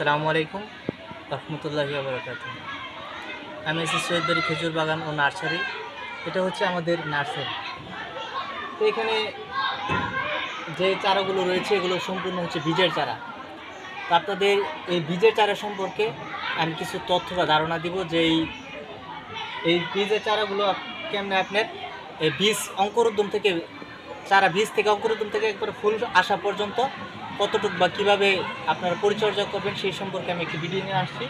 আসসালামু আলাইকুম, রহমতুল্লাহি আবরকাত আমি এসি সৈয়দবাড়ি খেজুর বাগান ও নার্সারি, এটা হচ্ছে আমাদের নার্সারি। তো এখানে যে চারাগুলো রয়েছে, এগুলো সম্পূর্ণ হচ্ছে বীজের চারা। তো আপনাদের এই বীজের চারা সম্পর্কে আমি কিছু তথ্য বা ধারণা দিব যে এই বীজের চারাগুলো কেমনে আপনার এই বীজ অঙ্কুরোদ্যম থেকে, চারা বীজ থেকে অঙ্কুরোদ্যম থেকে একবার ফুল আসা পর্যন্ত কতটুকু বা কীভাবে আপনারা পরিচর্যা করবেন সেই সম্পর্কে আমি একটি ভিডিও নিয়ে আসছি।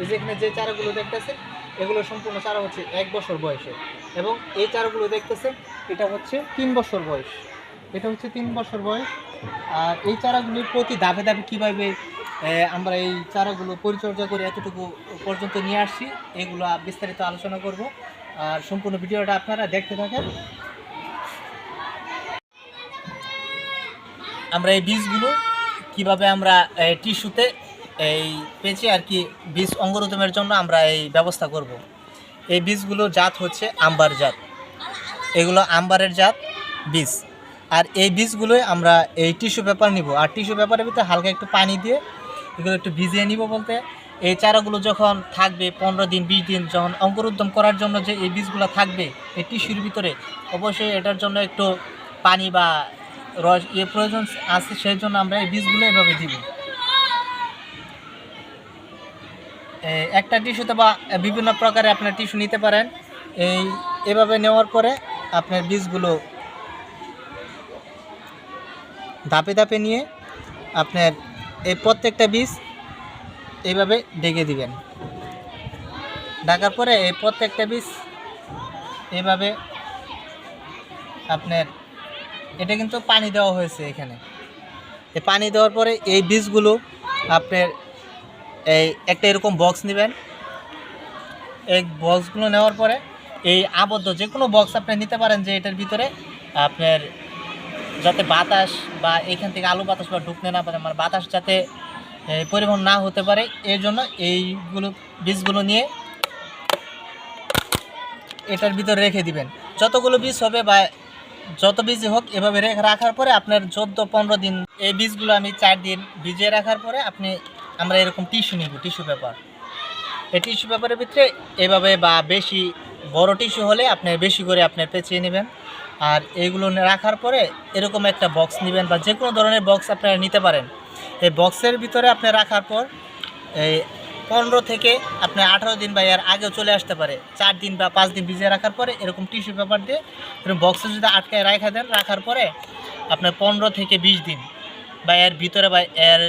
এই যে এখানে যে চারাগুলো দেখতেছে এগুলো সম্পূর্ণ চারা হচ্ছে এক বছর বয়সে এবং এই চারাগুলো দেখতেছে এটা হচ্ছে তিন বছর বয়স। এটা হচ্ছে তিন বছর বয়স। আর এই চারাগুলির প্রতি ধাপে ধাপে কীভাবে আমরা এই চারাগুলো পরিচর্যা করে এতটুকু পর্যন্ত নিয়ে আসছি, এগুলো বিস্তারিত আলোচনা করব। আর সম্পূর্ণ ভিডিওটা আপনারা দেখতে থাকেন। আমরা এই বীজগুলো কীভাবে আমরা টিস্যুতে, এই পেঁচে আর কি বীজ অঙ্গরোদমের জন্য আমরা এই ব্যবস্থা করব। এই বীজগুলো জাত হচ্ছে আম্বার জাত। এগুলো আম্বারের জাত বীজ। আর এই বীজগুলোই আমরা এই টিস্যু পেপার নিব। আর টিস্যু পেপারের ভিতরে হালকা একটু পানি দিয়ে এগুলো একটু ভিজিয়ে নিব বলতে। এই চারাগুলো যখন থাকবে পনেরো দিন, বিশ দিন যখন অঙ্কুরোদ্যম করার জন্য যে এই বীজগুলো থাকবে এই টিস্যুর ভিতরে, অবশ্যই এটার জন্য একটু পানি বা রস ইয়ে প্রয়োজন আছে সেই জন্য আমরা এই বীজগুলো এভাবে দিব। একটা টিস্যুতে বা বিভিন্ন প্রকারে আপনার টিস্যু নিতে পারেন। এই, এভাবে নেওয়ার পরে আপনার বীজগুলো ধাপে ধাপে নিয়ে আপনার এই প্রত্যেকটা বীজ এইভাবে ডেকে দিবেন। ডাকার পরে এই প্রত্যেকটা বীজ এভাবে আপনার এটা কিন্তু পানি দেওয়া হয়েছে এখানে। এই পানি দেওয়ার পরে এই বীজগুলো আপনার এই একটা এরকম বক্স নেবেন। এই বক্সগুলো নেওয়ার পরে এই আবদ্ধ যে কোনো বক্স আপনি নিতে পারেন যে এটার ভিতরে আপনার যাতে বাতাস বা এখান থেকে আলু বাতাস বা ঢুকতে না পারে মানে বাতাস যাতে পরিবহন না হতে পারে, এর জন্য এইগুলো বীজগুলো নিয়ে এটার ভিতরে রেখে দিবেন। যতগুলো বীজ হবে বা যত বীজ হোক, এভাবে রেখে রাখার পরে আপনার চোদ্দ, পনেরো দিন এই বীজগুলো আমি চার দিন ভিজিয়ে রাখার পরে আপনি, আমরা এরকম টিস্যু নিব, টিস্যু পেপার। এই টিস্যু পেপারের ভিতরে এভাবে বা বেশি বড় টিস্যু হলে আপনি বেশি করে আপনি পেঁচিয়ে নেবেন। আর এইগুলো রাখার পরে এরকম একটা বক্স নেবেন বা যে কোনো ধরনের বক্স আপনারা নিতে পারেন। এই বক্সের ভিতরে আপনি রাখার পর এই পনেরো থেকে আপনি আঠারো দিন বা এর আগেও চলে আসতে পারে। চার দিন বা পাঁচ দিন ভিজিয়ে রাখার পরে এরকম টিস্যু পেপার দিয়ে এরকম বক্সে যদি আটকায় রাখা দেন, রাখার পরে আপনার পনেরো থেকে বিশ দিন বা এর ভিতরে বা এর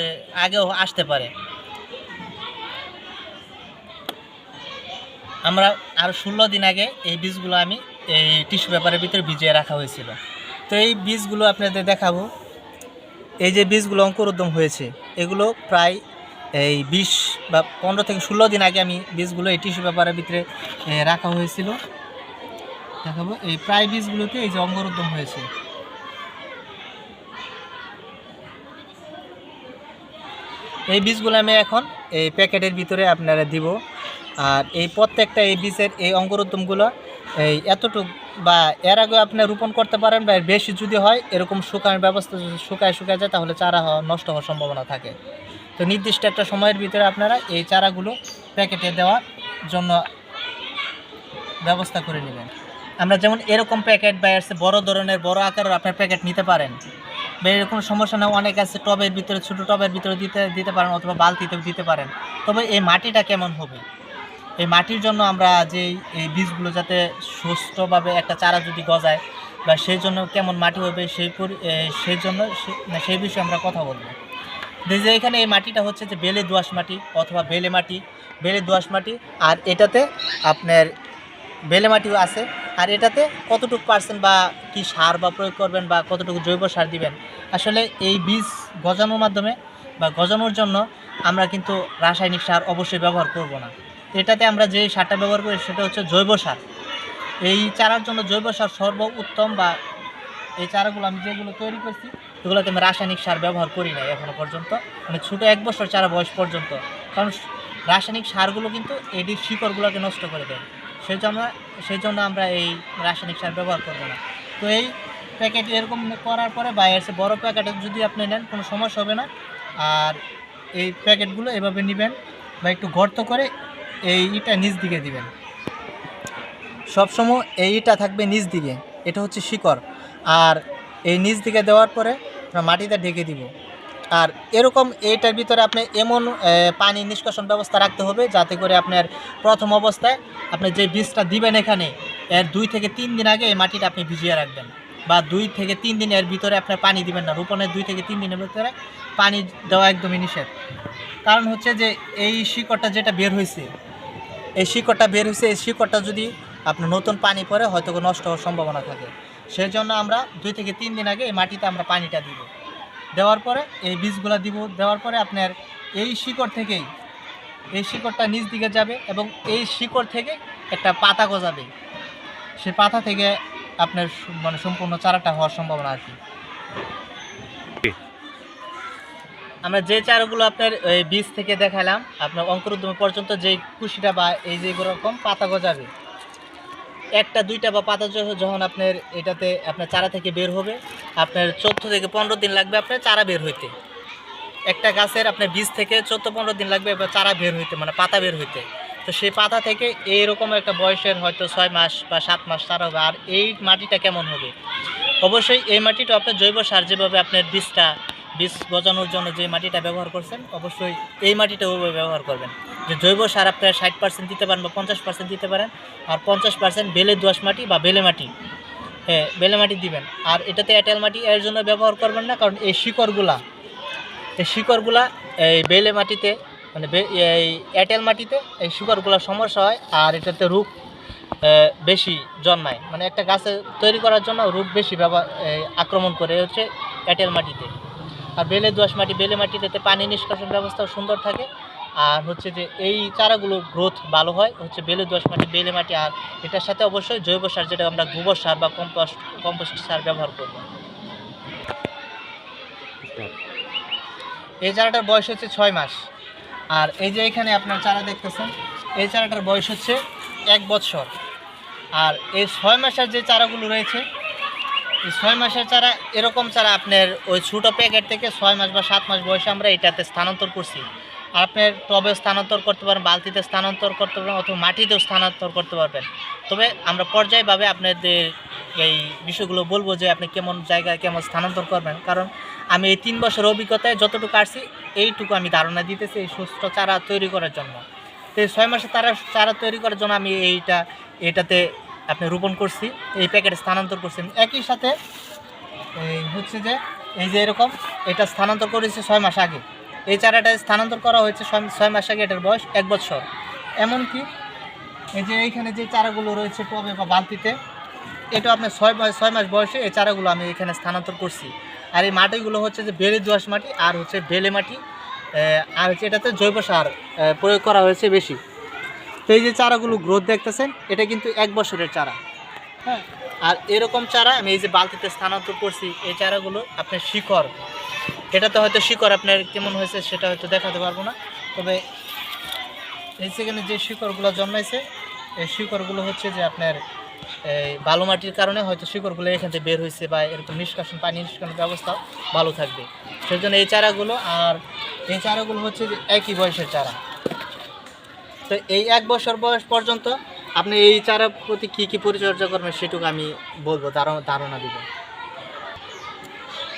আগেও আসতে পারে। আমরা আর ষোলো দিন আগে এই বীজগুলো আমি এই টিস্যু পেপারের ভিতরে ভিজিয়ে রাখা হয়েছিল। তো এই বীজগুলো আপনাদের দেখাবো। এই যে বীজগুলো অঙ্কুরোদ্যম হয়েছে, এগুলো প্রায় এই বিশ বা পনেরো থেকে ষোলো দিন আগে আমি বীজগুলো এই টিস্যু পেপারের ভিতরে রাখা হয়েছিল। দেখাবো, এই প্রায় বীজগুলোতে এই যে অঙ্কুরোদ্যম হয়েছে। এই বীজগুলো আমি এখন এই প্যাকেটের ভিতরে আপনারা দিব। আর এই প্রত্যেকটা এই বীজের এই অঙ্কুরোদ্যমগুলো এই এতটুক বা এর আগে আপনি রোপণ করতে পারেন বা বেশি যদি হয়, এরকম শুকানোর ব্যবস্থা যদি শুকায় শুকায় যায়, তাহলে চারা নষ্ট হওয়ার সম্ভাবনা থাকে। তো নির্দিষ্ট একটা সময়ের ভিতরে আপনারা এই চারাগুলো প্যাকেটে দেওয়ার জন্য ব্যবস্থা করে নেবেন। আমরা যেমন এরকম প্যাকেট বা এর বড় ধরনের বড় আকারের আপনার প্যাকেট নিতে পারেন, বা এরকম সমস্যা না অনেক আছে টবের ভিতরে, ছোটো টবের ভিতরে দিতে দিতে পারেন অথবা বালতিতেও দিতে পারেন। তবে এই মাটিটা কেমন হবে? এই মাটির জন্য আমরা যে এই বীজগুলো যাতে সুস্থভাবে একটা চারা যদি গজায়, বা সেই জন্য কেমন মাটি হবে, সেই সেই জন্য সেই বিষয়ে আমরা কথা বলব। যে এখানে এই মাটিটা হচ্ছে যে বেলে দোআঁশ মাটি অথবা বেলে মাটি, বেলে দোআঁশ মাটি, আর এটাতে আপনার বেলে মাটিও আছে। আর এটাতে কতটুকু পার্সেন্ট বা কি সার বা প্রয়োগ করবেন বা কতটুকু জৈব সার দিবেন? আসলে এই বীজ গজানোর মাধ্যমে বা গজানোর জন্য আমরা কিন্তু রাসায়নিক সার অবশ্যই ব্যবহার করব না। এটাতে আমরা যে সারটা ব্যবহার করি সেটা হচ্ছে জৈব সার। এই চারার জন্য জৈব সার সর্ব উত্তম বা এই চারাগুলো আমি যেগুলো তৈরি করছি এগুলোতে আমি রাসায়নিক সার ব্যবহার করি না এখনও পর্যন্ত। মানে ছোটো এক বছর, চারা বয়স পর্যন্ত। কারণ রাসায়নিক সারগুলো কিন্তু এটির শিকড়গুলোকে নষ্ট করে দেয়। সেই জন্য সেই জন্য আমরা এই রাসায়নিক সার ব্যবহার করব না। তো এই প্যাকেট এরকম করার পরে বা এর বড় প্যাকেটে যদি আপনি নেন, কোনো সমস্যা হবে না। আর এই প্যাকেটগুলো এভাবে নেবেন বা একটু গর্ত করে এই ইটা নিচ দিকে দিবেন। সবসময় এই ইটা থাকবে নিচ দিকে। এটা হচ্ছে শিকড়। আর এই নিচ দিকে দেওয়ার পরে আমরা মাটিতে ঢেকে দিব। আর এরকম এইটার ভিতরে আপনি এমন পানি নিষ্কাশন ব্যবস্থা রাখতে হবে যাতে করে আপনার প্রথম অবস্থায় আপনি যে বীজটা দিবেন এখানে, এর দুই থেকে তিন দিন আগে এই মাটিটা আপনি ভিজিয়ে রাখবেন। বা দুই থেকে তিন দিনের ভিতরে আপনি পানি দিবেন না। রোপণের দুই থেকে তিন দিনের ভিতরে পানি দেওয়া একদমই নিষেধ। কারণ হচ্ছে যে এই শিকড়টা যেটা বের হয়েছে এই শিকড়টা বের হয়েছে এই শিকড়টা যদি আপনার নতুন পানি পড়ে, হয়তো নষ্ট হওয়ার সম্ভাবনা থাকে। সেই জন্য আমরা দুই থেকে তিন দিন আগে এই মাটিতে আমরা পানিটা দিব। দেওয়ার পরে এই বীজগুলো দিব। দেওয়ার পরে আপনার এই শিকড় থেকেই, এই শিকড়টা নিচ দিকে যাবে এবং এই শিকড় থেকে একটা পাতা গজাবে। সে পাতা থেকে আপনার মানে সম্পূর্ণ চারাটা হওয়ার সম্ভাবনা আছে। আমরা যে চারাগুলো আপনার বীজ থেকে দেখালাম, আপনার অঙ্কুরোদ্যম পর্যন্ত যে কুশিটা বা এই যে রকম পাতা গজাবে একটা, দুইটা বা পাতা যখন আপনার এটাতে আপনার চারা থেকে বের হবে, আপনার চোদ্দ থেকে পনেরো দিন লাগবে আপনার চারা বের হইতে। একটা গাছের আপনার বীজ থেকে চোদ্দ পনেরো দিন লাগবে চারা বের হইতে মানে পাতা বের হইতে। তো সেই পাতা থেকে এইরকম একটা বয়সের হয়তো ছয় মাস বা সাত মাস চারা হবে। আর এই মাটিটা কেমন হবে? অবশ্যই এই মাটিটা আপনার জৈব সার যেভাবে আপনার বীজটা বীজ গজানোর জন্য যে মাটিটা ব্যবহার করছেন অবশ্যই এই মাটিটা ওইভাবে ব্যবহার করবেন। যে জৈব সার আপনার ষাট পার্সেন্ট দিতে পারেন বা পঞ্চাশ পার্সেন্ট দিতে পারেন আর পঞ্চাশ পার্সেন্ট বেলে দোয়াশ মাটি বা বেলে মাটি। হ্যাঁ বেলে মাটি দিবেন। আর এটাতে এঁটেল মাটি এর জন্য ব্যবহার করবেন না কারণ এই শিকড়গুলা এই শিকড়গুলা এই বেলে মাটিতে মানে এই এঁটেল মাটিতে এই শিকড়গুলা সমস্যা হয় আর এটাতে আহ, বেশি জন্মায়। মানে একটা গাছে তৈরি করার জন্য রূপ বেশি ব্যবহার আক্রমণ করে হচ্ছে এঁটেল মাটিতে। আর বেলে দোয়াশ মাটি, বেলে মাটিতে পানি নিষ্কাশন ব্যবস্থাও সুন্দর থাকে। আর হচ্ছে যে এই চারাগুলো গ্রোথ ভালো হয়, হচ্ছে বেলে দোয়াশ মাটি, বেলে মাটি, আর এটার সাথে অবশ্যই জৈব সার, যেটা আমরা গোবর সার বা কম্পোস্ট কম্পোস্ট সার ব্যবহার করব। এই চারাটার বয়স হচ্ছে ছয় মাস। আর এই যে এখানে আপনার চারা দেখতেছেন, এই চারাটার বয়স হচ্ছে এক বছর। আর এই ছয় মাসের যে চারাগুলো রয়েছে ছয় মাসের চারা, এরকম চারা আপনার ওই ছোটো প্যাকেট থেকে ছয় মাস বা সাত মাস বয়সে আমরা এটাতে স্থানান্তর করছি। আর আপনার টবে স্থানান্তর করতে পারেন বালতিতে স্থানান্তর করতে পারেন অথবা মাটিতেও স্থানান্তর করতে পারবেন। তবে আমরা পর্যায়ভাবে আপনাদের এই বিষয়গুলো বলব যে আপনি কেমন জায়গায় কেমন স্থানান্তর করবেন। কারণ আমি এই তিন বছর অভিজ্ঞতায় যতটুকু আসছি, এইটুকু আমি ধারণা দিতেছি এই সুস্থ চারা তৈরি করার জন্য। তো এই ছয় মাসে তারা, চারা তৈরি করার জন্য আমি এইটা, এটাতে আপনি রোপণ করছি, এই প্যাকেটে স্থানান্তর করছি। একই সাথে এই হচ্ছে যে, এই যে এরকম, এটা স্থানান্তর করেছে ছয় মাস আগে। এই চারাটা স্থানান্তর করা হয়েছে ছয় মাস আগে, এটার বয়স এক বছর। এমনকি এই যে এইখানে যে চারাগুলো রয়েছে টবে বা বালতিতে এটা আপনার ছয় ছয় মাস বয়সে এই চারাগুলো আমি এখানে স্থানান্তর করছি। আর এই মাটিগুলো হচ্ছে যে বেলে দোয়াশ মাটি আর হচ্ছে বেলে মাটি আর হচ্ছে এটাতে জৈব সার প্রয়োগ করা হয়েছে বেশি। তো এই যে চারাগুলো গ্রোথ দেখতেছেন এটা কিন্তু এক বছরের চারা। হ্যাঁ। আর এরকম চারা আমি এই যে বালতিতে স্থানান্তর করছি এই চারাগুলো আপনার শিকড়। এটাতে হয়তো শিকড় আপনার কেমন হয়েছে সেটা হয়তো দেখাতে পারব না। তবে এই সেখানে যে শিকড়গুলো জন্মাইছে এই শিকড়গুলো হচ্ছে যে আপনার এই বালু মাটির কারণে হয়তো শিকড়গুলো এখান থেকে বের হয়েছে বা এরকম নিষ্কাশন পানি নিষ্কাশন ব্যবস্থা ভালো থাকবে। সেই জন্য এই চারাগুলো আর এই চারাগুলো হচ্ছে যে একই বয়সের চারা। তো এই এক বছর বয়স পর্যন্ত আপনি এই চারার প্রতি কী কী পরিচর্যা করবেন সেটুকু আমি বলব, ধারণা দিব।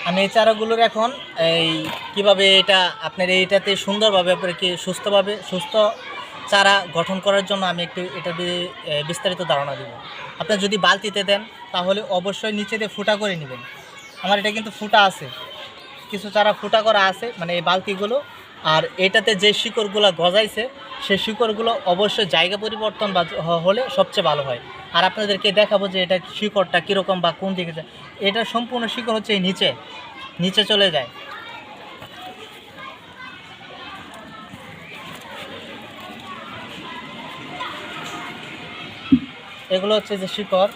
আমি এই চারাগুলোর এখন এই কীভাবে এটা আপনার এইটাতে সুন্দরভাবে আপনার কি সুস্থভাবে সুস্থ চারা গঠন করার জন্য আমি একটু এটা বিস্তারিত ধারণা দিব। আপনি যদি বালতিতে দেন তাহলে অবশ্যই নিচে দিয়ে ফুটা করে নেবেন। আমার এটা কিন্তু ফুটা আছে। কিছু চারা ফুটা করা আছে মানে এই বালতিগুলো আর এটাতে যে শিকড়গুলো গজাইছে সেই শিকড়গুলো অবশ্যই জায়গা পরিবর্তন বা হলে সবচেয়ে ভালো হয়। আর আপনাদেরকে দেখাবো যে এটা শিকড়টা কীরকম বা কোন দিকে যায়। এটা সম্পূর্ণ শিকড় হচ্ছে নিচে নিচে চলে যায়। এগুলো হচ্ছে যে শিকড়।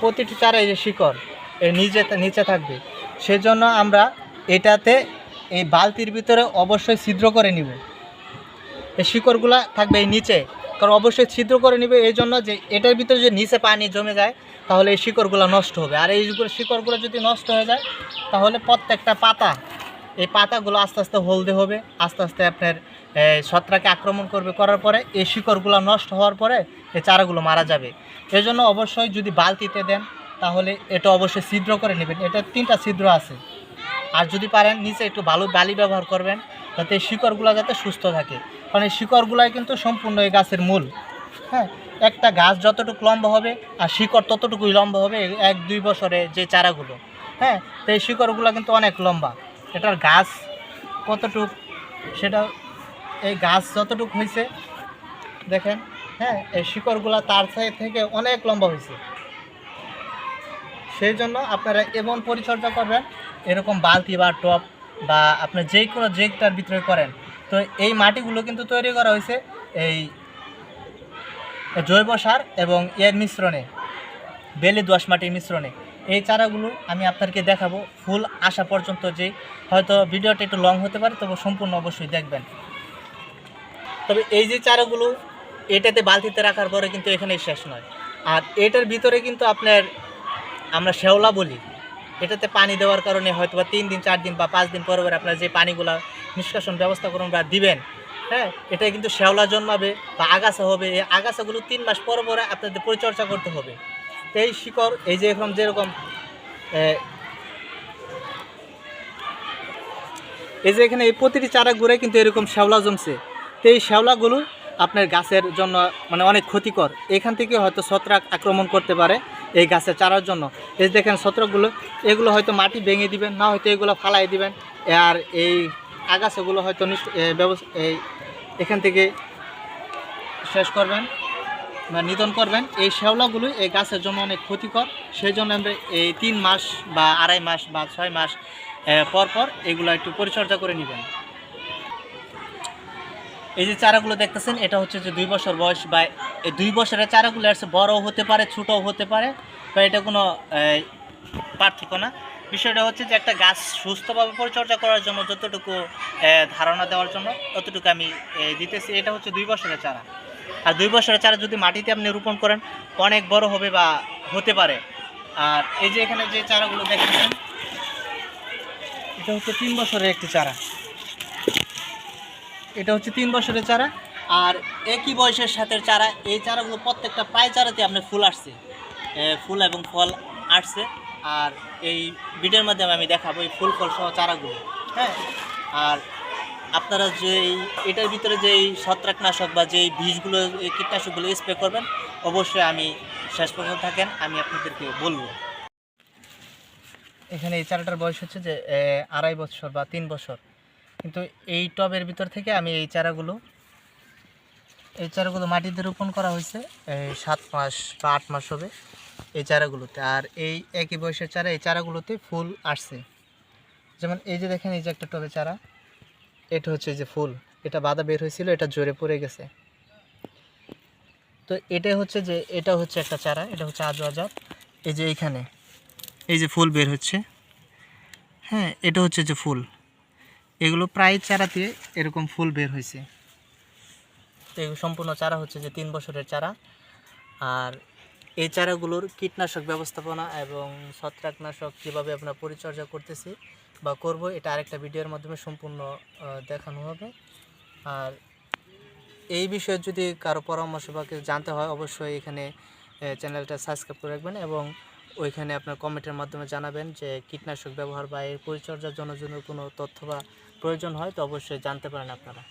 প্রতিটি চারাই যে শিকড় এর নিচে নিচে থাকবে। সেজন্য আমরা এটাতে এই বালতির ভিতরে অবশ্যই ছিদ্র করে নিব। এই শিকড়গুলা থাকবে এই নিচে। কারণ অবশ্যই ছিদ্র করে নিবে এই জন্য যে এটার ভিতরে যে নিচে পানি জমে যায়, তাহলে এই শিকড়গুলো নষ্ট হবে। আর এই শিকড়গুলো যদি নষ্ট হয়ে যায়, তাহলে প্রত্যেকটা পাতা, এই পাতাগুলো আস্তে আস্তে হলদে হবে। আস্তে আস্তে আপনার ছত্রাকে আক্রমণ করবে করার পরে এই শিকড়গুলো নষ্ট হওয়ার পরে এই চারাগুলো মারা যাবে। এজন্য অবশ্যই যদি বালতিতে দেন, তাহলে এটা অবশ্যই ছিদ্র করে নেবেন। এটা তিনটা ছিদ্র আছে। আর যদি পারেন নিচে একটু বালু বালি ব্যবহার করবেন যাতে শিকড়গুলো যাতে সুস্থ থাকে। কারণ এই শিকড়গুলাই কিন্তু সম্পূর্ণ এই গাছের মূল। হ্যাঁ একটা গাছ যতটুকু লম্বা হবে আর শিকড় ততটুকুই লম্বা হবে এক, দুই বছরে যে চারাগুলো। হ্যাঁ তো এই শিকড়গুলো কিন্তু অনেক লম্বা। এটার গাছ কতটুক, সেটা এই গাছ যতটুকু হয়েছে দেখেন হ্যাঁ এই শিকড়গুলো তার সাইড থেকে অনেক লম্বা হয়েছে সেই জন্য আপনারা এমন পরিচর্যা করবেন এরকম বালতি বা টপ বা আপনি যে কোনো যেটার ভিতরে করেন, তো এই মাটিগুলো কিন্তু তৈরি করা হয়েছে এই জৈব সার এবং এর মিশ্রণে, বেলে দোয়াশ মাটির মিশ্রণে। এই চারাগুলো আমি আপনাদেরকে দেখাবো, ফুল আসা পর্যন্ত যে হয়তো ভিডিওটা একটু লং হতে পারে, তবে সম্পূর্ণ অবশ্যই দেখবেন। তবে এই যে চারাগুলো, এটাতে বালতিতে রাখার পরে কিন্তু এখানে শেষ নয়। আর এটার ভিতরে কিন্তু আপনার আমরা শেওলা বলি এটাতে পানি দেওয়ার কারণে হয়তো বা তিন দিন, চার দিন বা পাঁচ দিন পরে পরে আপনার যে পানিগুলো নিষ্কাশন ব্যবস্থা করুন বা দিবেন হ্যাঁ? এটা কিন্তু শেওলা জন্মাবে বা আগাছা হবে। এই আগাছাগুলো তিন মাস পর পরে আপনাদের পরিচর্যা করতে হবে। এই শিকড়, এই যে এখন যেরকম এই যে এখানে এই প্রতিটি চারা ঘুরে কিন্তু এরকম শ্যাওলা জমছে। তো এই শ্যাওলাগুলো আপনার গাছের জন্য মানে অনেক ক্ষতিকর। এখান থেকে হয়তো ছত্রাক আক্রমণ করতে পারে। এই গাছের চারার জন্য। এই দেখেন ছত্রাকগুলো এগুলো হয়তো মাটি ভেঙে দিবেন না হয়তো এগুলো ফালাই দিবেন। আর এই আগাছাগুলো হয়তো এই এখান থেকে শেষ করবেন বা নিধন করবেন। এই শ্যাওলাগুলো এই গাছের জন্য অনেক ক্ষতিকর। সেই জন্য আমরা এই তিন মাস বা আড়াই মাস বা ছয় মাস এ, পর পর এগুলো একটু পরিচর্যা করে নেবেন। এই যে চারাগুলো দেখতেছেন, এটা হচ্ছে যে দুই বছর বয়স বা এই দুই বছরের চারাগুলো আসছে বড়ও হতে পারে, ছোটও হতে পারে, বা এটা কোনো পার্থক্য না। বিষয়টা হচ্ছে যে একটা গাছ সুস্থভাবে পরিচর্যা করার জন্য যতটুকু ধারণা দেওয়ার জন্য ততটুকু আমি দিতেছি। এটা হচ্ছে দুই বছরের চারা। আর দুই বছরের চারা যদি মাটিতে আপনি রোপণ করেন, অনেক বড় হবে বা হতে পারে। আর এই যে এখানে যে চারাগুলো দেখতেছেন, এটা হচ্ছে তিন বছরের একটি চারা। এটা হচ্ছে তিন বছরের চারা। আর একই বয়সের সাথে চারা, এই চারাগুলো প্রত্যেকটা প্রায় চারাতে আপনার ফুল আসছে। ফুল এবং ফল আসছে। আর এই ভিডিওর মাধ্যমে আমি দেখাবো এই ফুল ফল সহ চারাগুলো হ্যাঁ? আর আপনারা যেই এটার ভিতরে যেই ছত্রাকনাশক বা যেই বীজগুলো এই কীটনাশকগুলো স্প্রে করবেন, অবশ্যই আমি শেষ পর্যন্ত থাকেন, আমি আপনাদেরকে বলব। এখানে এই চারাটার বয়স হচ্ছে যে আড়াই বছর বা তিন বছর। কিন্তু এই টবের ভিতর থেকে আমি এই চারাগুলো এই চারাগুলো মাটিতে রোপণ করা হয়েছে, এই সাত মাস বা আট মাস হবে এই চারাগুলোতে। আর এই একই বয়সের চারা, এই চারাগুলোতে ফুল আসছে। যেমন এই যে দেখেন, এই যে একটা টবে চারা, এটা হচ্ছে যে ফুল। এটা বাধা বের হয়েছিল, এটা জোরে পড়ে গেছে। তো এটা হচ্ছে যে, এটা হচ্ছে একটা চারা, এটা হচ্ছে আজও আজাদ। এই যে এইখানে, এই যে ফুল বের হচ্ছে। হ্যাঁ এটা হচ্ছে যে ফুল। এগুলো প্রায় চারাতে এরকম ফুল বের হয়েছে। তো এগুলো সম্পূর্ণ চারা হচ্ছে যে তিন বছরের চারা। আর এই চারাগুলোর কীটনাশক ব্যবস্থাপনা এবং ছত্রাকনাশক কীভাবে আমরা পরিচর্যা করতেছি বা করব, এটা আরেকটা ভিডিওর মাধ্যমে সম্পূর্ণ দেখানো হবে। আর এই বিষয়ে যদি কারও পরামর্শ বা কিছু জানতে হয়, অবশ্যই এখানে চ্যানেলটা সাবস্ক্রাইব করে রাখবেন এবং ওইখানে আপনার কমেন্টের মাধ্যমে জানাবেন যে কীটনাশক ব্যবহার বা এর পরিচর্যার জন্য যদি কোনো তথ্য বা প্রয়োজন হয় তো অবশ্যই জানতে পারেন আপনারা।